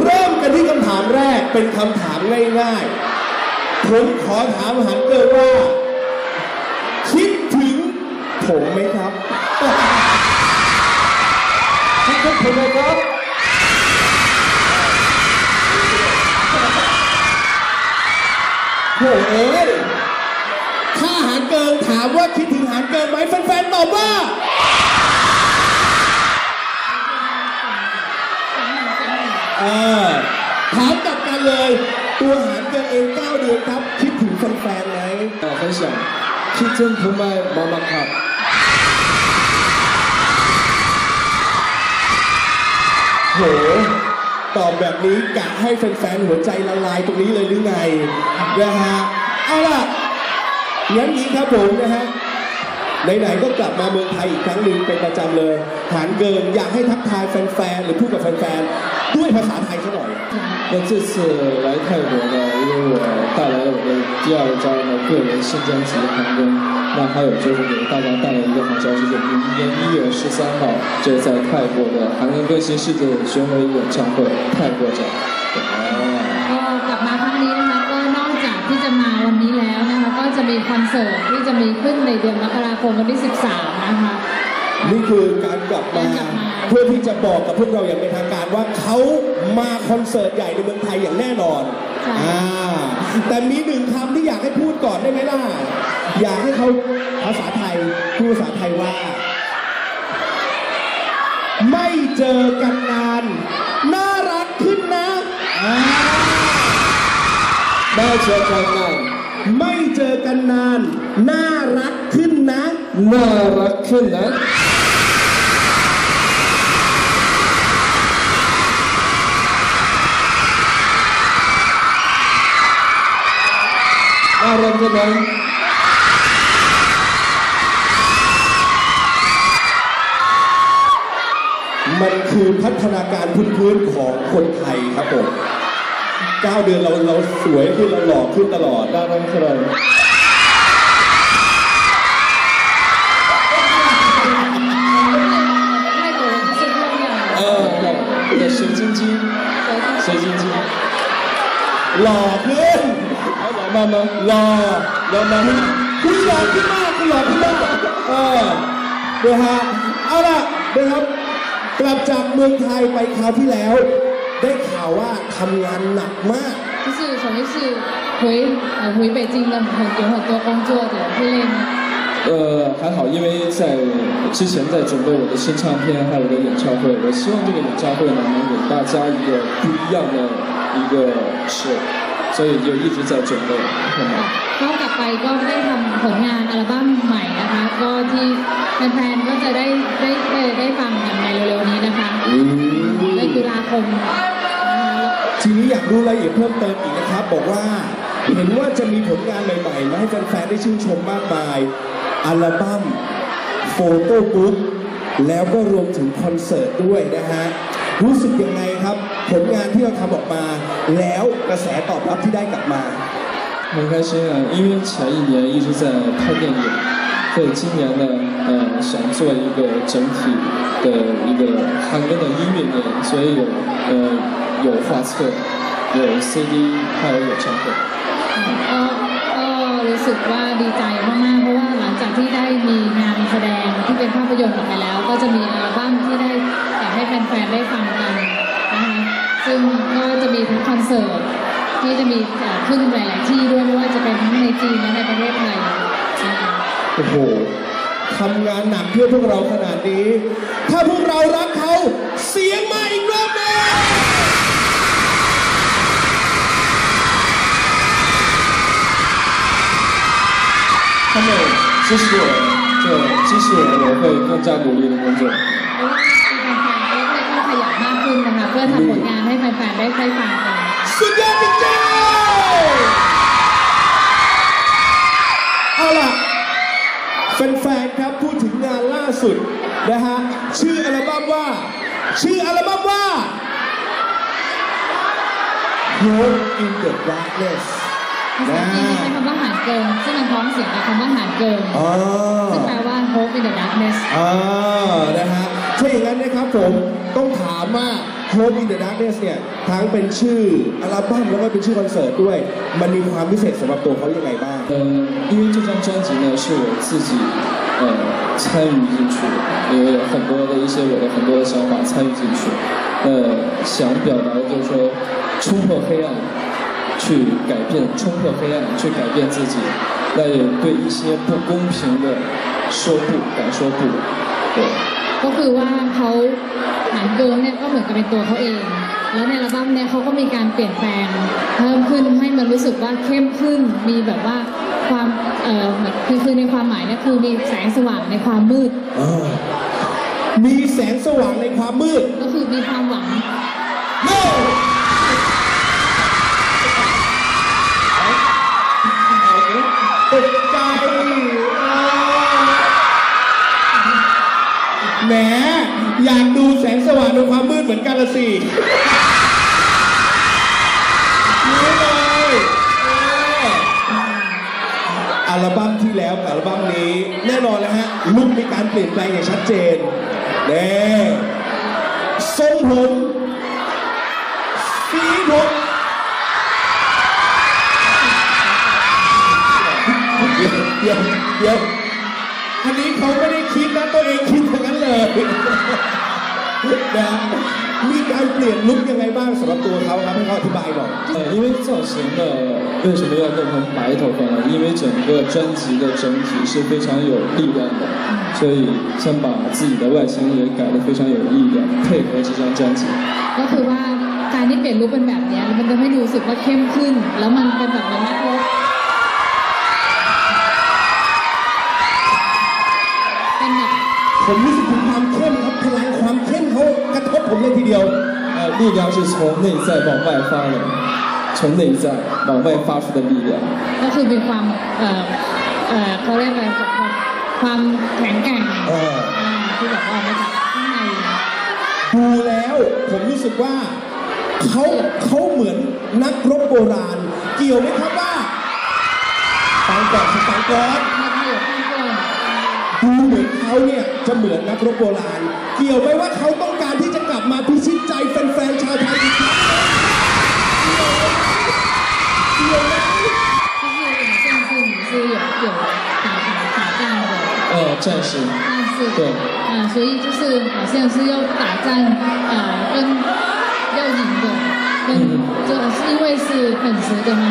เริ่มกันที่คำถามแรกเป็นคำถามง่ายๆ ผมขอถามหันเกิดว่า ทุกคนเลยครับโหเอ้ยถ้าหารเกินถามว่าคิดถึงหารเกินไหมแฟนๆตอบว่าถามกลับกันเลย ตัวหารเกินเองก้าวเดียวครับ คิดถึงแฟนๆไหม ต่อไปเสิดถึงผมไหมมามาครับ โหตอบแบบนี้กะให้แฟนๆหัวใจละลายตรงนี้เลยหรือไงนะฮะเอาล่ะงั้นนี้ครับผมนะฮะไหนๆก็กลับมาเมืองไทยอีกครั้งหนึ่งเป็นประจำเลยหานเกินอยากให้ทักทายแฟนๆหรือพูดกับแฟนๆด้วยภาษาไทยซะหน่อย 那这次来泰国呢，因为我带来了我的第二张的个人新专辑《韩庚》，那还有就是给大家带来一个好消息，就是明年一月十三号，这在泰国的韩庚歌星世界巡回演唱会泰国站。哦， ก็กลับมาครั้งนี้นะคะก็นอกจากที่จะมาวันนี้แล้วนะคะก็จะมีคอนเสิร์ตที่จะมีขึ้นในเดือนมกราคมวันที่ 13 นะคะ นี่คือการกลับมาเพื่อที่จะบอกกับพวกเราอย่างเป็นทางการว่าเขามาคอนเสิร์ตใหญ่ในเมืองไทยอย่างแน่นอนอแต่มีหนึ่งคำที่อยากให้พูดก่อนได้ไหมล่ะอยากให้เขาภาษาไทยพูดภาษาไทยว่า ไม่เจอกันนานน่ารักขึ้นนะไม่เจอกันนานไม่เจอกันนาน น่ารักขึ้นนะ น่ารักขึ้นนะารมณ์ใช่ไหมมันคือพัฒนาการพื้นพื้นของคนไทยครับผมเก้าเดือนเราเราสวยขึ้นเราหล่อขึ้นตลอดได้ไหมครับเออเด็กสวอจริงๆสวยจริงๆหล่อขึ้น หล่อมาคุณหล่อขึ้นมากคุณหล่อขึ้นมากเออนะฮะเอาล่ะนะครับกลับจากเมืองไทยไปคราวที่แล้ว ได้ข่าวว่าทำงานหนักมาก 就是首先是回呃回北京的很有很多工作的，会累吗？呃，还好，因为在之前在准备我的新唱片，还有我的演唱会，我希望这个演唱会呢能给大家一个不一样的一个 show， 所以就一直在准备。很忙 ก็กลับไปก็ได้ทำผลงานอัลบั้มใหม่นะคะ ก็ที่แฟนๆก็จะได้ได้ได้ได้ฟังกันในเร็วๆนี้นะคะในตุลาคมนะคะ ทีนี้อยากรู้รายละเอียดเพิ่มเติมอีกนะครับ บอกว่าเห็นว่าจะมีผลงานใหม่ๆมาให้แฟนๆได้ชื่นชมมากมาย อัลบั้มโฟโต้บุ๊กแล้วก็รวมถึงคอนเสิร์ตด้วยนะฮะ รู้สึกยังไงครับ ผลงานที่เราทำออกมา แล้วกระแสตอบรับที่ได้กลับมา 很开心啊，因为前一年一直在拍电影，所以今年呢，呃，想做一个整体的一个韩庚的音乐年，所以有呃有画册，有 CD，还有演唱会。 ก็ก็รู้สึกว่าดีใจมากๆ เพราะว่าหลังจากที่ได้มีงานแสดงที่เป็นภาพยนตร์ออกไปแล้ว ก็จะมีอัลบั้มที่ได้อยาก ให้แฟนๆได้ฟังกันนะคะซึ่งก็จะมีทั้งคอนเสิร์ตที่จะมีเอ่อขึ้นหลายๆที่ด้วยไม่ว่าจะเป็นทั้งในจีนและในประเทศไทยนะคะ โอ้โหทำงานหนักเพื่อพวกเราขนาดนี้ ถ้าพวกเรารักเขา เสียงมาอีกรอบหนึง 他们支持我，就支持我，我会更加努力的工作。 ขึ้นนะคะเพื่อทำผลงานให้แฟนๆได้ได้ฟังกัน สุดยอดจริงๆเอาล่ะแฟนๆครับพูดถึงงานล่าสุดนะฮะชื่ออัลบั้มว่า ชื่ออัลบั้มว่า Hope in the Darkness ภาษาอังกฤษใช้คำว่าหารเกิน ซึ่งมันพ้องเสียงกับคำว่าหารเกินอ๋อซึ่งแปลว่า hope in the darkness อ่านะฮะถ้าอย่างนั้นนะครับผมต้องถามว่า Hope in the Darkness เนี่ยทั้งเป็นชื่ออัลบั้มแล้วก็เป็นชื่อคอนเสิร์ตด้วย มันมีความพิเศษสำหรับตัวเขายังไงบ้าง 呃，因为这张专辑呢是我自己呃参与进去的，因为有很多的一些我的很多的想法参与进去，呃，想表达的就是说冲破黑暗，去改变，冲破黑暗，去改变自己， 那也对一些不公平的说不，敢说不，对。 ก็คือว่าเขาหารเกินเนี่ยก็เหมือนกับเป็นตัวเขาเอง แล้วในอัลบั้มเนี่ยเขาก็มีการเปลี่ยนแปลงเพิ่มขึ้นให้มันรู้สึกว่าเข้มขึ้น มีแบบว่าความเอ่อเหมือนคือคือในความหมายเนี่ยคือมีแสงสว่างในความมืด อ่ามีแสงสว่างในความมืด ก็คือมีความหวัง No มอยากดูแสงสว่างในความมืดเหมือนกันละสิรู้เลยเอออัลบั้มที่แล้วกับอัลบั้มนี้ แน่นอนแล้วฮะลุคมีการเปลี่ยนแปลงอย่างชัดเจนเน่ทรงผมสีผมเดี๋ยวเดี๋ยวเดี๋ยว นะมีการเปลี่ยนลุคยังไงบ้างสำหรับตัวเขาครับให้เขาอธิบายหน่อย 呃，因为造型呢，为什么要弄成白头发呢？因为整个专辑的整体是非常有力量的，所以想把自己的外形也改得非常有力量，配合这张专辑。 ก็คือว่าการที่เปลี่ยนลุคเป็นแบบเนี้ยมันจะให้รู้สึกว่าเข้มขึ้น แล้วมันเป็นแบบเหมือนนักรบเป็นแบบ ผมรู้สึกถึงความเข้ม เลยทีเดียว 呃，力量是从内在往外发的，从内在往外发出的力量。 ก็คือมีความเอ่อเอ่อเขาเรียกอะไรความความแข็งแกร่ง เออ อ่าที่แบบว่ามาจากข้างใน ดูแล้วผมรู้สึกว่าเขาเขาเหมือนนักรบโบราณ เกี่ยวไหมครับว่าฟังก่อนฟังก่อน ไม่ได้อยู่ข้างบน ดูเหมือนเขาเนี่ยจะเหมือนนักรบโบราณ เกี่ยวไหมว่าเขาต้องการที่จะกลั บมาพิชิตใจแฟนๆชาวไทยอีกครั้งเกี่ยวไหม 就是我们现在你是有有打打打仗的，呃，战士，但是对呃，所以就是好像是要打仗，呃，跟要赢的，跟就是因为是粉丝的吗？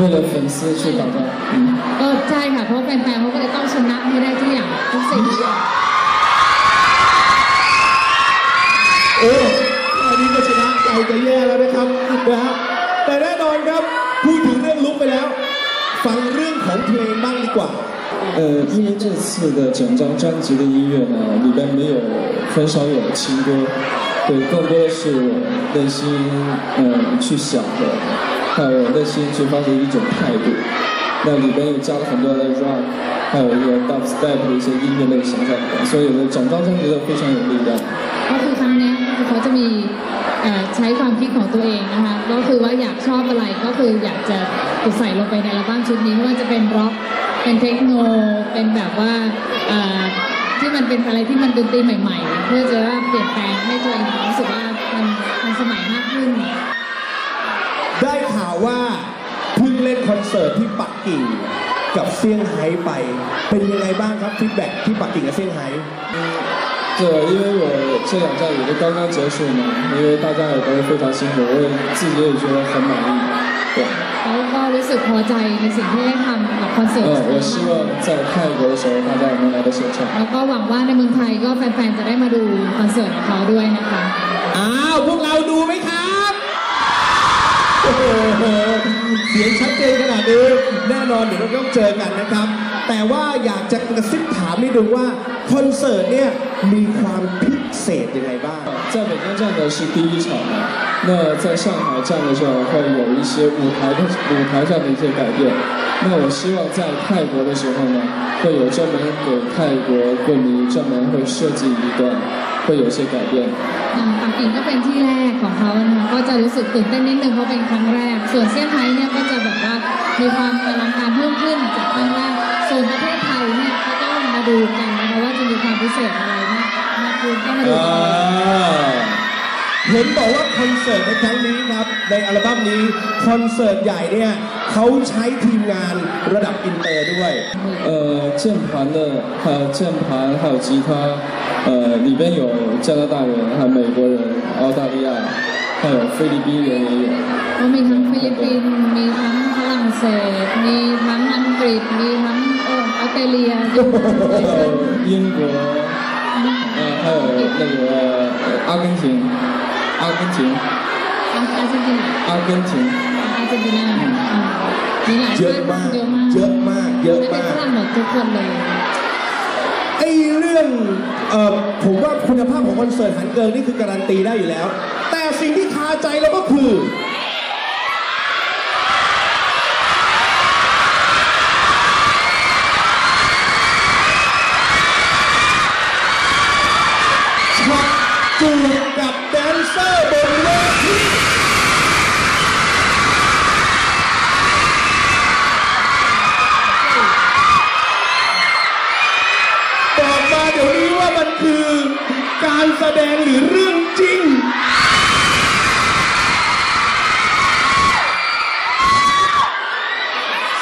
为了粉丝去打仗。嗯， ก็ใช่ค่ะ เพราะแฟนๆเขาก็เลยต้องชนะให้ได้ทุกอย่างทุกสิ่งทุกอย่าง ใจจะแย่แล้วนะครับนะฮะแต่แน่นอนครับพูดถึงเรื่องลุกไปแล้ว ฟังเรื่องของเพลงบ้างดีกว่า 呃，因为这次的整张专辑的音乐呢，里边没有很少有情歌，对，更多的是我内心嗯、呃去想的，还有我内心去发的一种态度。那里边又加了很多的 rock，还有一个 dubstep 的一些音乐类型在里边，所以呢，整张专辑都非常有力量。 ใช้ความคิดของตัวเองนะคะ ก็คือว่าอยากชอบอะไรก็คืออยากจะใส่ลงไปในอัลบั้มชุดนี้ไม่ว่าจะเป็นร็อกเป็นเทคโนเป็นแบบว่าที่มันเป็นอะไรที่มันดนตรีใหม่ๆ เพื่อจะว่าเปลี่ยนแปลงให้ตัวเองรู้สึกว่ามันทันสมัยมากขึ้น ได้ข่าวว่าเพิ่งเล่นคอนเสิร์ตที่ปักกิ่งกับเซี่ยงไฮ้ไป เป็นยังไงบ้างครับฟีดแบ็ที่ปักกิ่งกับเซี่ยงไฮ้ 对，因为我这两站也都刚刚结束嘛，因为大家也都非常辛苦，我也自己也觉得很满意。对， แล้วก็รู้สึกพอใจในสิ่งที่ได้ทำกับคอนเสิร์ต 呃，我希望在泰国的时候大家也能来到现场。 แล้วก็หวังว่าในเมืองไทยก็แฟนๆจะได้มาดูคอนเสิร์ตของเขาด้วยนะคะ อ้าวพวกเราดูไหมครับโอ้โหเสียงชัดเจนขนาดนี้แน่นอนเดี๋ยวเราต้องเจอกันนะครับ แต่ว่าอยากจะกระซิบถามนิดนึงว่าคอนเสิร์ตเนี่ยมีความพิเศ เศษยังไงบ้าง 在北京站的是第一场嘛，那在上海站的时候会有一些舞台的舞台上的一些改变。那我希望在泰国的时候呢，会有专门给泰国歌迷专门会设计一段，会有一些改变。 อ่าปักกิ่งก็เป็นที่แรกของเขานะคะก็จะรู้สึกตื่นเต้นนิดนึงเพราะเป็นครั้งแรก ส่วนเซี่ยงไฮ้เนี่ยก็จะแบบว่ามีความอลังการเพิ่มขึ้นจากครั้งแรก ส่วนประเทศไทยเนี่ยก็ต้องมาดูกันนะคะว่าจะมีความพิเศษอะไรมากมากขึ้นต้องมาดู อ่า กัน เห็นบอกว่าคอนเสิร์ตในครั้งนี้ครับ ในอัลบั้มนี้คอนเสิร์ตใหญ่เนี่ยเขาใช้ทีมงานระดับอินเตอร์ด้วย 呃，键盘的还有键盘，还有吉他，呃，里边有加拿大人，还有美国人、澳大利亚，还有菲律宾人也有。 ก็มีทั้งฟิลิปปินส์มีทั้งฝรั่งเศส มีทั้งอังกฤษ มีทั้งโอ้ออส เตรเลีย 还有英国，呃，还有那个呃阿根廷，阿根廷， อาร์เจนตินา 阿根廷， อาร์เจนตินาอ่ามีหลาย เย ชา อะ ติ มาก เยอะมาก เยอะมาก เยอะ ไม่ได้ มาก ฝรั่งหมดทุกคนเลย ไอ้เรื่องเอ่อผมว่าคุณภาพของคอนเสิร์ตหันเกิงนี่คือการันตีได้อยู่แล้ว แต่สิ่งที่คาใจเราก็คือ ช็อ งหรือเรื่องจริง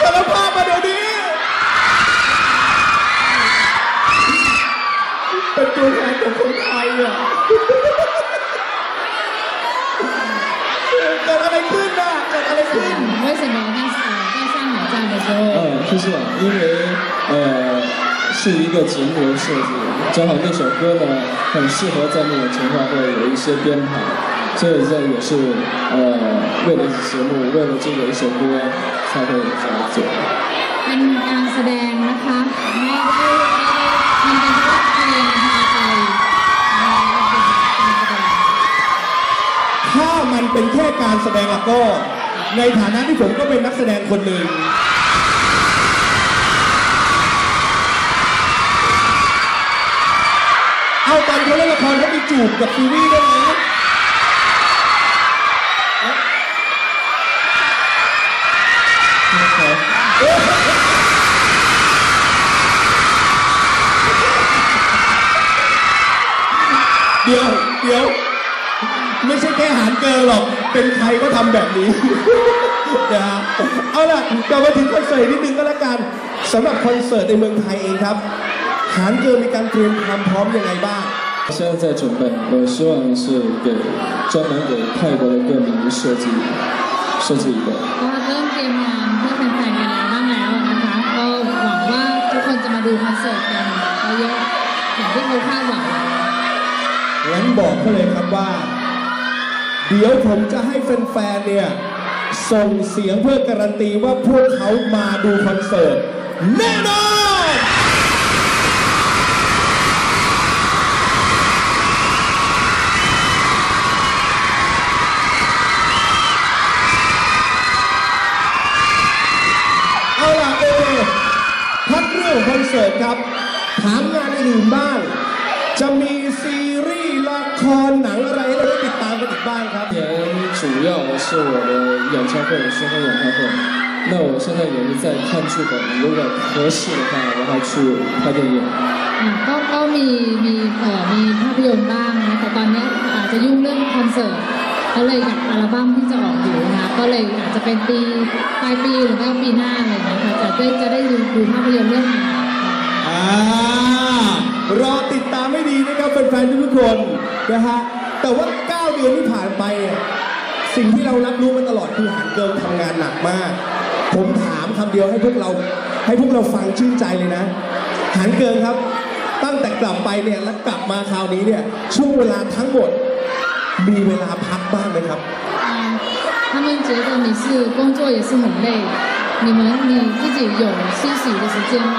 สารภาพมาเดี๋ยวนี้ เป็นตัวแทนของคนไทยอ่ะ เกิดอะไรขึ้นอ่ะเกิดอะไรขึ้น 为什么在呃在上海站的时候，嗯，是这样，因为呃 是一个节目的设计，正好那首歌呢很适合在那种情况会有一些编排，所以这也是呃为了节目，为了这个一首歌才会这样做。 เป็นการแสดงนะคะไม่ได้ไม่ได้มันเป็นเพราะเพลงพาไปนะคะมันเป็นการแสดง ถ้ามันเป็นแค่การแสดงแล้วก็ ในฐานะที่ผมก็เป็นนักแสดงคนหนึ่ง เอาตอนเขาเล่นละครเขามีจูบกับซีรีส์ด้วยนะเดี๋ยวเดี๋ยว ไม่ใช่แค่หารเกินหรอก เป็นใครก็ทำแบบนี้นะฮะเอาล่ะกลับมาถึงคอนเสิร์ตนิดนึงก็แล้วกันสำหรับคอนเสิร์ตในเมืองไทยเองครับ หารเกินมีการเตรียมความพร้อมยังไงบ้าง 现在在准备，我希望是给专门给泰国的歌迷设计设计一个。 ก็เริ่มเตรียมงานเพื่อแฟนๆกันแล้วบ้างแล้วนะคะ ก็หวังว่าทุกคนจะมาดูคอนเสิร์ตกันเยอะๆอย่างที่เขาคาดหวัง งั้นบอกเขาเลยครับว่า เดี๋ยวผมจะให้แฟนๆเนี่ยส่งเสียงเพื่อการันตีว่าพวกเขามาดูคอนเสิร์ตแน่นอน 主要是我的演唱会，巡回演唱会。那我现在也是在看剧本，如果合适的话，我还去拍电影。 อ่ะก็ก็มีมีเอ่อมีภาพยนตร์บ้างนะแต่ตอนเนี้ยอาจจะยุ่งเรื่องคอนเสิร์ตก็เลยกับอัลบั้มที่จะออกอยู่นะคะก็เลยอาจจะเป็นปีปลายปีหรือไม่ก็ปีหน้าอะไรอย่างเงี้ยค่ะจะได้จะได้ดูดูภาพยนตร์เรื่องใหม่ อ่ารอติดตามให้ดีนะครับแฟนๆทุกๆคนนะฮะแต่ว่า 9 เดือนที่ผ่านไปอ่ะ สิ่งที่เรารับรู้มาตลอดคือหานเกินทำงานหนักมาก ผมถามคำเดียวให้พวกเราให้พวกเราฟังชื่นใจเลยนะหานเกินครับ ตั้งแต่กลับไปเนี่ยแล้วกลับมาคราวนี้เนี่ยช่วงเวลาทั้งหมด มีเวลาพักบ้างไหมครับ 啊，他们觉得你是工作也是很累，你们你自己有休息的时间吗？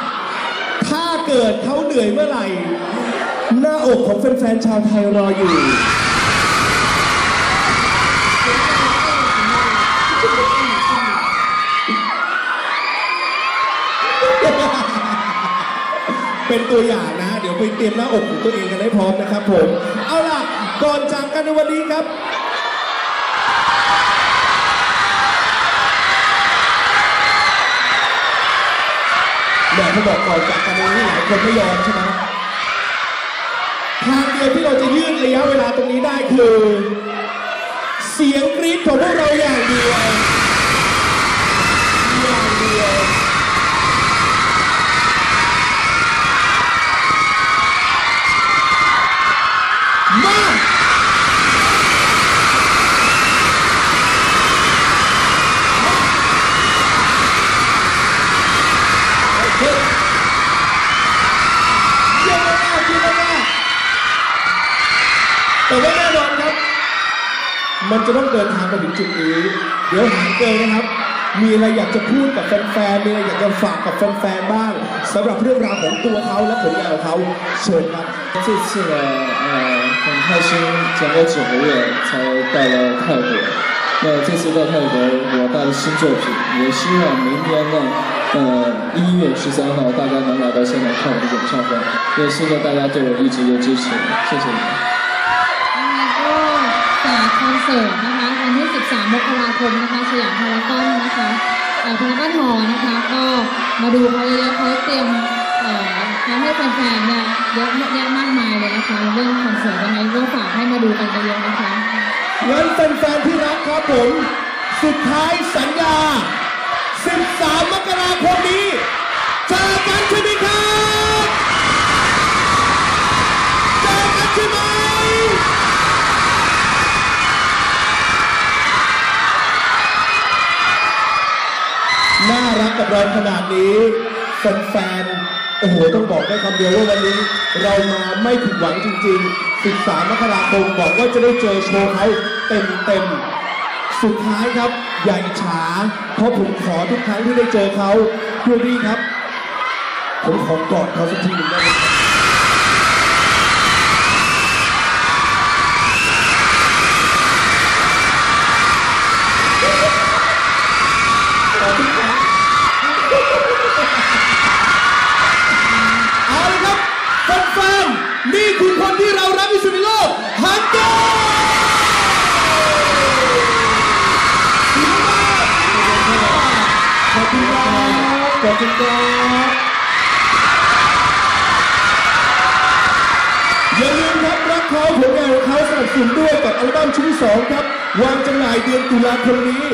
เกิดเขาเหนื่อยเมื่อไหร่ หน้าอกของแฟนๆชาวไทยรออยู่ เป็นตัวอย่างนะ เดี๋ยวไปเตรียมหน้าอกของตัวเองกันให้พร้อมนะครับผม เอาล่ะ ก่อนจากกันในวันนี้ครับ แหม่เขาบอกก่อนจากกันนี้หลายคนไม่ยอมใช่ไหมทางเดียวที่เราจะยืดระยะเวลาตรงนี้ได้คือ เสียงกรี๊ดของพวกเราอย่างเดียว แต่ว่าแน่นอนครับ มันจะต้องเดินทางมาถึงจุดนี้ เดี๋ยวหางเกยนะครับ มีอะไรอยากจะพูดกับแฟนๆ มีอะไรอยากจะฝากกับแฟนๆ บ้างสำหรับเรื่องราวของตัวเขาและผลงานของเขาเชิญครับ 这次呢，呃，很开心，整个九个月才到了泰国。那这次到泰国，我带了新作品，也希望明天呢，呃，一月十三号大家能来到现场看我的演唱会。也谢谢大家对我一直的支持，谢谢你们。 จากคอนเสิร์ตนะคะวันที่ 13 มกราคมนะคะสยามพารากอนนะคะเอ่อพารากอนฮอร์นะคะก็มาดูเขาเยอะเขาเตรียมเอ่อทำให้แฟนๆเนี่ยเยอะแยะมากมายเลยนะคะเรื่องคอนเสิร์ตยังไงก็ฝากให้มาดูกันเยอะๆนะคะงั้นแฟนๆที่รักครับผม สุดท้ายสัญญา 13 มกราคมนี้เจอกันใกับเราขนาดนี้แฟนๆโอ้โหต้องบอกได้คำเดียวว่าวันนี้ เรามาไม่ผิดหวังจริงๆ 13 มกราคมบอกว่าจะได้เจอโชว์เขาเต็มๆ สุดท้ายครับ ใหญ่ฉาเพราะผมขอทุกครั้งที่ได้เจอเขาเพื่อนี่ครับ ผมขอกอดเขาสักทีหนึ่งได้ไหม นี่คือคนที่เรารักที่สุดในโลกฮันโกขอบคุณครับขอบคุณครับอย่าลืมครับรักเขาผลงานของเขาสนับสนุนด้วยกับอัลบั้มชุดที่สองครับ วางจำหน่ายเดือนตุลาคมนี้